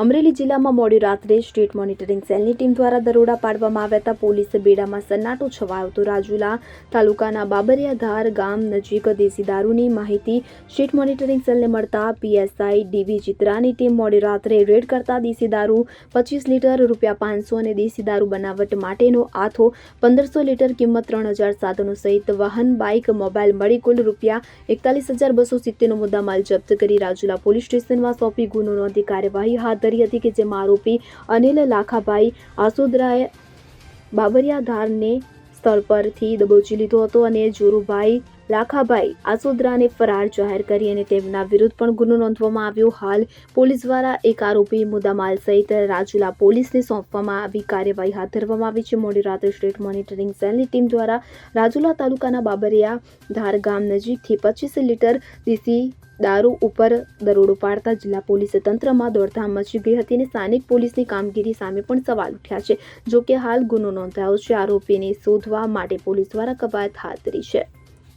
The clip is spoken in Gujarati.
અમરેલી જિલ્લામાં મોડી રાત્રે સ્ટેટ મોનિટરિંગ સેલની ટીમ દ્વારા દરોડા પાડવામાં આવ્યા હતા. પોલીસ બેડામાં સન્નાટો છવાયો હતો. રાજુલા તાલુકાના બાબરિયાધાર ગામ નજીક દેશી દારૂની માહિતી સ્ટેટ મોનિટરિંગ સેલને મળતા પીએસઆઈ ડીવી ચિત્રાની ટીમ મોડી રાત્રે રેડ કરતા દેશી દારૂ પચીસ લીટર, રૂપિયા પાંચસો અને દેશી દારૂ બનાવટ માટેનો આથો પંદરસો લીટર કિંમત ત્રણ હજાર સાધનો સહિત વાહન, બાઇક મોબાઈલ મળી કુલ રૂપિયા એકતાલીસ હજાર બસો સિત્તેરનો મુદ્દામાલ જપ્ત કરી રાજુલા પોલીસ સ્ટેશનમાં સોંપી ગુનો નોંધી કાર્યવાહી હાથ હતી કે જેમાં આરોપી અનિલ લાખાભાઈ આસોદરાએ બાબરિયાધારને સ્થળ પરથી દબોચી લીધો હતો અને જોરુભાઈ લાખાભાઈ આસોદરાને ફરાર જાહેર કરી અને તેમના વિરુદ્ધ પણ ગુનો નોંધવામાં આવ્યો. હાલ પોલીસ દ્વારા એક આરોપી મુદ્દામાલ સહિત રાજુલા પોલીસને સોંપવામાં આવી કાર્યવાહી હાથ ધરવામાં આવી છે. મોડી રાત્રે સ્ટેટ મોનિટરિંગ સેલની ટીમ દ્વારા રાજુલા તાલુકાના બાબરિયા ધાર ગામ નજીકથી પચીસ લીટર દેશી દારૂ ઉપર દરોડો પાડતા જિલ્લા પોલીસ તંત્રમાં દોડધામ મચી ગઈ હતી અને સ્થાનિક પોલીસની કામગીરી સામે પણ સવાલ ઉઠ્યા છે. જો કે હાલ ગુનો નોંધાયો છે. આરોપીને શોધવા માટે પોલીસ દ્વારા કવાયત હાથ ધરી છે.